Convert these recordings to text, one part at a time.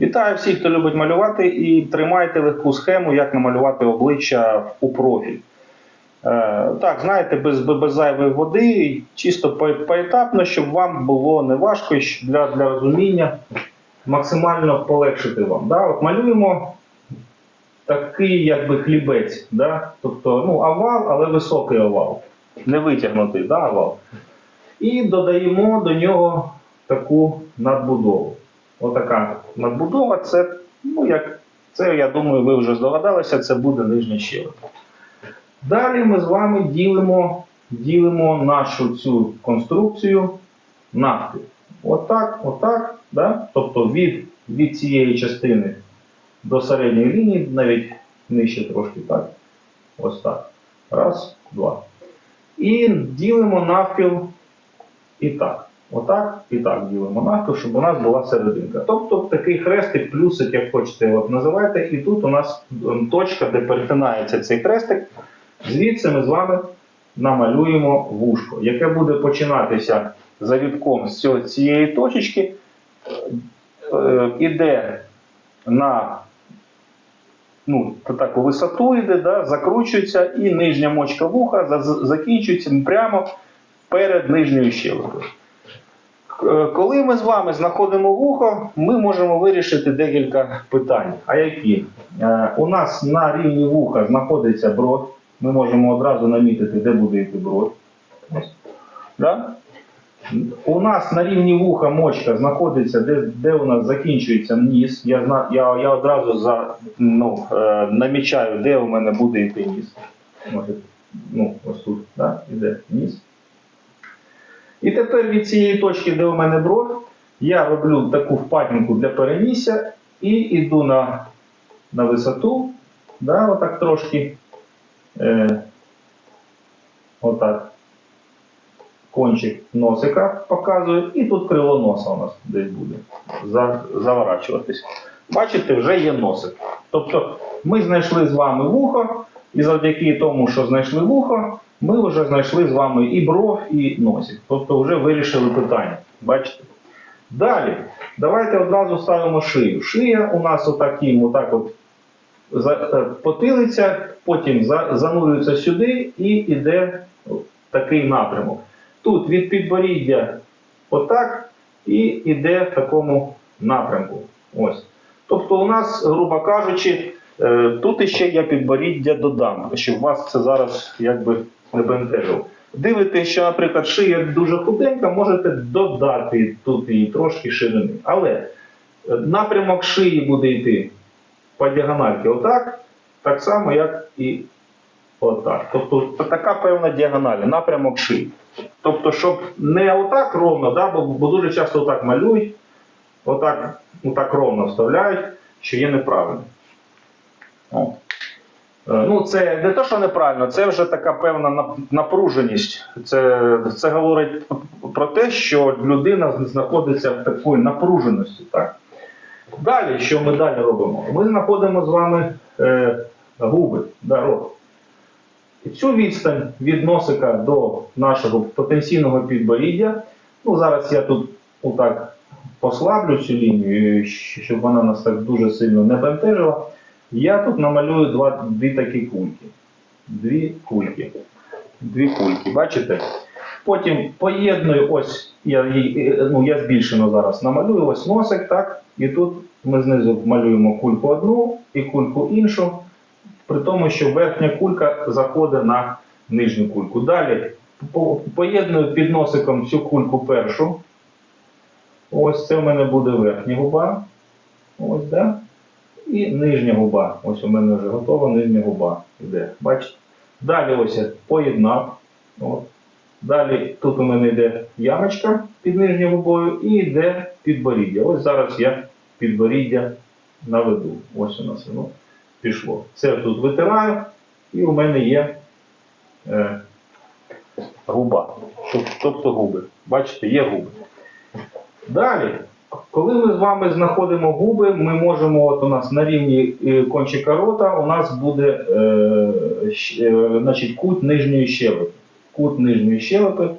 Вітаю всіх, хто любить малювати, і тримайте легку схему, як намалювати обличчя у профіль. Е, так, знаєте, без, без, зайвої води, чисто по- поетапно, щоб вам було не важко для, для розуміння максимально полегшити вам. Да? От малюємо такий якби хлібець, да? тобто ну, овал, але високий овал, не витягнутий да, овал. І додаємо до нього таку надбудову. Отака надбудова, це, ну, як, це, я думаю, ви вже здогадалися, це буде нижня щелепа. Далі ми з вами ділимо, ділимо нашу цю конструкцію навпіл. Отак, отак, да? тобто від, від цієї частини до середньої лінії, навіть нижче трошки так. Ось так. Раз, два. І ділимо навпіл і так. Отак і так ділимо навпіл, щоб у нас була серединка. Тобто такий хрестик, плюсик, як хочете, от називайте. І тут у нас ем, точка, де перетинається цей хрестик. Звідси ми з вами намалюємо вушко, яке буде починатися завітком з цієї точечки, е, іде на ну, та- таку висоту йде, да, закручується, і нижня мочка вуха за- за- закінчується прямо перед нижньою щелепою. Е, Коли ми з вами знаходимо вухо, ми можемо вирішити декілька питань. А які? Е, У нас на рівні вуха знаходиться брод. Ми можемо одразу намітити, де буде йти брод. Да? У нас на рівні вуха мочка знаходиться, де, де у нас закінчується ніс. Я, я, я одразу за, ну, е, намічаю, де у мене буде йти ніс. Може, ну, ось тут, да? іде ніс. І тепер від цієї точки, де у мене брод, я роблю таку впадінку для перенісся і йду на, на висоту, да, отак трошки. Е, отак. Кончик носика показую, і тут крило носа у нас десь буде за, заворачуватись. Бачите, вже є носик. Тобто ми знайшли з вами вухо, і завдяки тому, що знайшли вухо, ми вже знайшли з вами і бров, і носик. Тобто вже вирішили питання. Бачите? Далі, давайте одразу ставимо шию. Шия у нас отаким, отак от е, потилиця, потім занурюється сюди і йде такий напрямок. Тут від підборіддя отак і йде в такому напрямку. Ось. Тобто, у нас, грубо кажучи, е, тут іще я підборіддя додам, щоб у вас це зараз якби не бентежило. Дивитесь, що, наприклад, шия дуже худенька, можете додати тут її трошки ширини. Але е, напрямок шиї буде йти по діагональки отак, так само, як і отак. Тобто така певна діагональ, напрямок шиї. Тобто, щоб не отак ровно, да, бо, бо дуже часто отак малюють, отак, отак ровно вставляють, що є неправильно. О. Е, Ну, це не те, що неправильно, це вже така певна напруженість. Це, це говорить про те, що людина знаходиться в такій напруженості. Так? Далі, що ми далі робимо? Ми знаходимо з вами е, губи, да, рот. І цю відстань від носика до нашого потенційного підборіддя. Ну, зараз я тут отак послаблю цю лінію, щоб вона нас так дуже сильно не бентежила. Я тут намалюю два, дві такі кульки. Дві кульки. Дві кульки, бачите? Потім поєдную, ось я, е, ну, я збільшено зараз намалюю ось носик, так? І тут ми знизу малюємо кульку одну і кульку іншу при тому, що верхня кулька заходить на нижню кульку. Далі поєдную під носиком цю кульку першу. Ось це в мене буде верхня губа. Ось, да? І нижня губа. Ось у мене вже готова нижня губа. Іде. Бачите? Далі ось я поєднав. От. Далі тут у мене йде ямочка під нижньою губою і йде підборіддя. Ось зараз я підборіддя наведу. Ось у нас воно пішло. Це тут витираю, і у мене є е, губа. Тобто губи. Бачите, є губи. Далі, коли ми з вами знаходимо губи, ми можемо, от у нас на рівні е, кончика рота, у нас буде е, е, значить, кут нижньої щелепи. Кут нижньої щелепи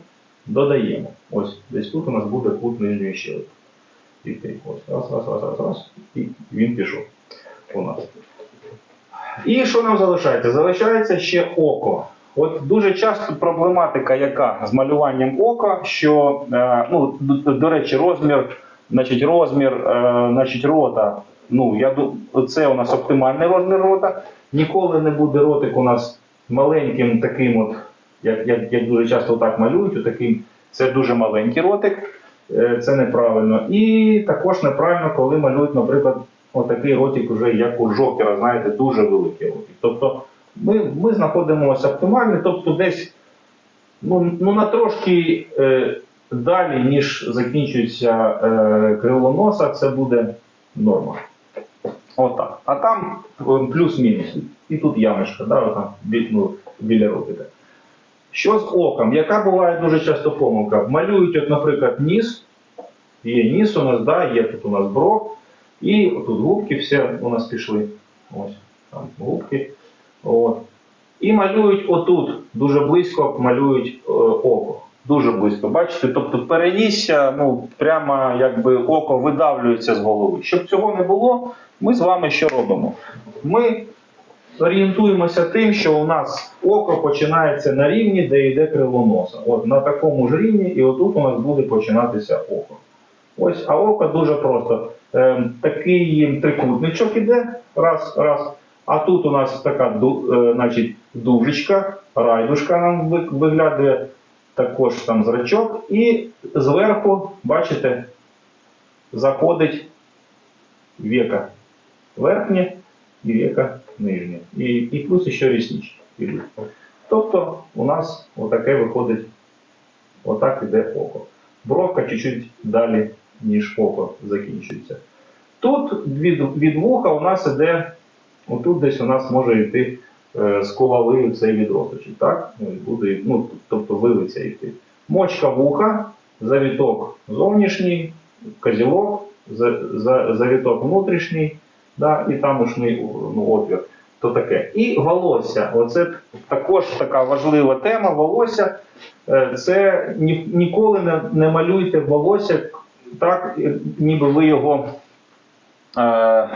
додаємо. Ось десь тут у нас буде кут нижньої щелепи. Ось, раз, раз, раз, раз, раз. І він пішов у нас. І що нам залишається? Залишається ще око. От дуже часто проблематика, яка з малюванням ока, що е, ну, до речі, розмір, значить, розмір, е, значить, рота. Ну, я це у нас оптимальний розмір рота. Ніколи не буде ротик у нас маленьким таким, от, як, як, як дуже часто так малюють, таким, це дуже маленький ротик. Е, Це неправильно. І також неправильно, коли малюють, наприклад, отакий ротик, уже як у Жокера, знаєте, дуже великий ротик. Тобто ми, ми знаходимося оптимально, тобто десь ну, ну, на трошки е, далі, ніж закінчується е, крило носа, це буде норма. Отак. А там е, плюс-мінус. І тут ямочка, да, отам, ну, біля ротика. Що з оком? Яка буває дуже часто помилка? Малюють, от, наприклад, ніс. Є ніс у нас, да, є тут у нас бров. І тут губки все у нас пішли. Ось там губки. От. І малюють отут, дуже близько малюють е, око. Дуже близько. Бачите? Тобто перенісся, ну, прямо якби око видавлюється з голови. Щоб цього не було, ми з вами що робимо? Ми орієнтуємося тим, що у нас око починається на рівні, де йде крило носа. От на такому ж рівні, і отут у нас буде починатися око. Ось, а око дуже просто. Ем, такий трикутничок іде, раз, раз. А тут у нас така е, значить, дужечка, райдушка нам виглядає, також там зрачок, і зверху, бачите, заходить века верхнє і века нижнє. І, і плюс ще ріснички. Тобто у нас отаке виходить, отак іде око. Бровка чуть-чуть далі, ніж око закінчується. Тут від, від вуха у нас іде, отут десь у нас може йти е, голови цей відросточок, так? Ну, буде, ну, тобто вилиця йти. Мочка вуха, завіток зовнішній, козілок, за, за, завіток внутрішній, да, і там ушний ну, отвір. То таке. І волосся. Оце також така важлива тема. Волосся. Е, Це ні, ніколи не, не малюйте волосся так, е, ніби ви його е,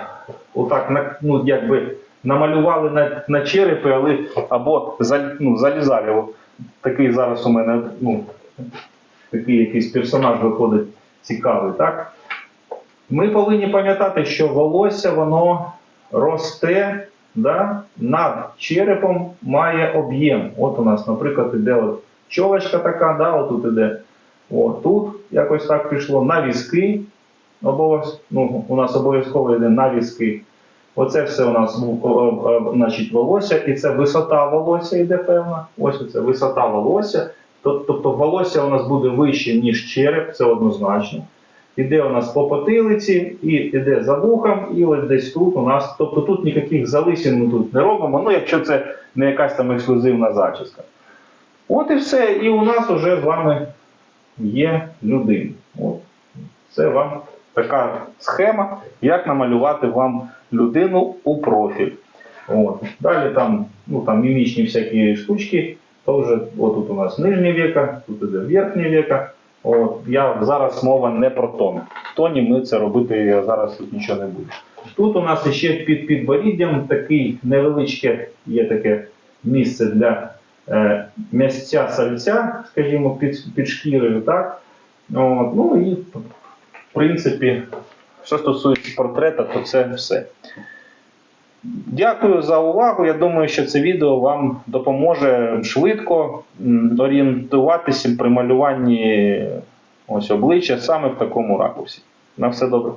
отак, ну, якби намалювали на, на черепі, але або ну, залізали. От Такий зараз у мене ну, такий якийсь персонаж виходить цікавий, так? Ми повинні пам'ятати, що волосся воно росте да, над черепом, має об'єм. От у нас, наприклад, іде от чолочка така, да, отут іде. От тут якось так пішло на візки. Ну, у нас обов'язково йде на візки. Оце все у нас о, о, значить, волосся, і це висота волосся йде певна. Ось це висота волосся. Тобто волосся у нас буде вище, ніж череп, це однозначно. Іде у нас по потилиці, і іде за вухом, і ось десь тут у нас. Тобто тут ніяких залисін ми тут не робимо, ну якщо це не якась там ексклюзивна зачіска. От і все. І у нас вже з вами є людина. От. Це вам така схема, як намалювати вам людину у профіль. От. Далі там, ну, там мімічні всякі штучки, то вже отут у нас нижнє віка, тут іде верхнє віка. От. Я зараз мова не про тон. В тоні ми це робити зараз тут нічого не буду. Тут у нас ще під підборіддям такий невеличке є таке місце для е, м'ясця сальця, скажімо, під, під шкірою, так? От. Ну і в принципі, що стосується портрета, то це все. Дякую за увагу. Я думаю, що це відео вам допоможе швидко орієнтуватися при малюванні ось обличчя саме в такому ракурсі. На все добре.